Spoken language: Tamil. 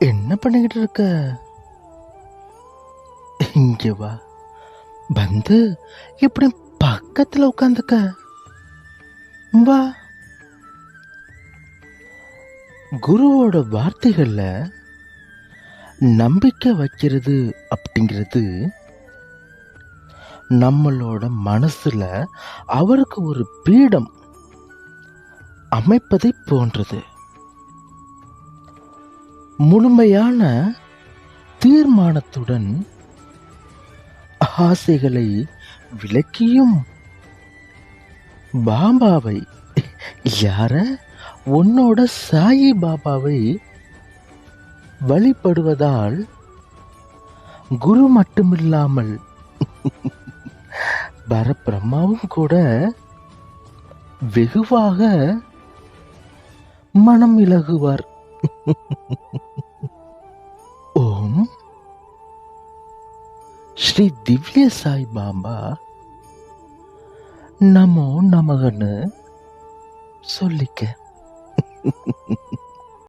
என்ன பண்ணிக்கிட்டு இருக்க? இங்கே வா. வந்து இப்படி பக்கத்துல உட்காந்துக்க. வா. குருவோட வார்த்தைகளில் நம்பிக்கை வைக்கிறது அப்படிங்கிறது நம்மளோட மனசுல அவருக்கு ஒரு பீடம் அமைப்பதை போன்றது. முழுமையான தீர்மானத்துடன் ஆசைகளை விளக்கியும் பாபாவை யார? உன்னோட சாயி பாபாவை வழிபடுவதால் குரு மட்டுமில்லாமல் பரபிரம்மாவும் கூட வெகுவாக மனம் இலகுவார். ஓம். ஸ்ரீ திவ்ய சாய் பாபா. நமோ நமகன்னு சொல்லிக்க.